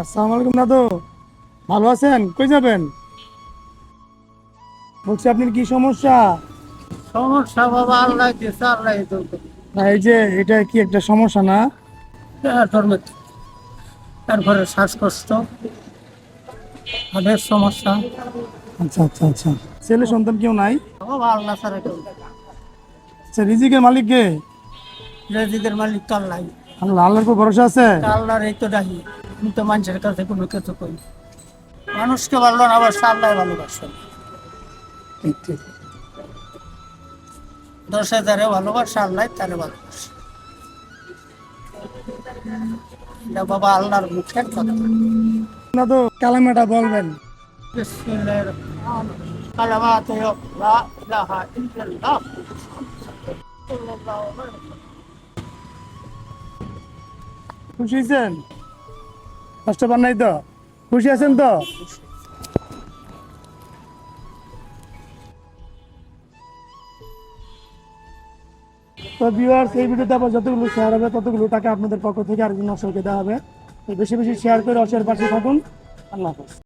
আসসালামু আলাইকুম দাদু। ভালো আছেন? কই যাবেন? বলছি আপনার কি সমস্যা? সমস্যা বাবা আল্লাহ দিয়েছে আল্লাহ না, এই যে এটা কি একটা সমস্যা না? ধর্মে তারপরে শ্বাসকষ্ট সমস্যা। আচ্ছা আচ্ছা আচ্ছা। ছেলে সন্তান কেউ নাই? বাবা আল্লাহ ছাড়া কেউ আচ্ছা রিজিকের মালিক কে? রেজিকের মালিক তো আল্লাহ আল্লাহ আল্লাহর উপর ভরসা আছে? আল্লাহর এই তো ডাকি আমি তো মানুষের কাছে কোনো কিছু করি মানুষকে ভালো না আবার আল্লাহ ভালোবাসে ঠিক ঠিক দশ হাজারে ভালোবাসে আল্লাহ তারে ভালোবাসে। এটা বাবা আল্লাহর মুখের কথা। দাদু কালামাটা বলবেন। কালামাতে লা ইলাহা ইল্লাল্লাহ। খুশি কষ্ট পান নাই তো? খুশি আছেন তো? তো ভিউয়ার্স এই ভিডিওতে আবার যতগুলো শেয়ার হবে, ততগুলো টাকা আপনাদের পক্ষ থেকে আরেকজন অসংখ্য দেওয়া হবে। বেশি বেশি শেয়ার করে অসের পাশে থাকুন। আল্লাহ হাফেজ।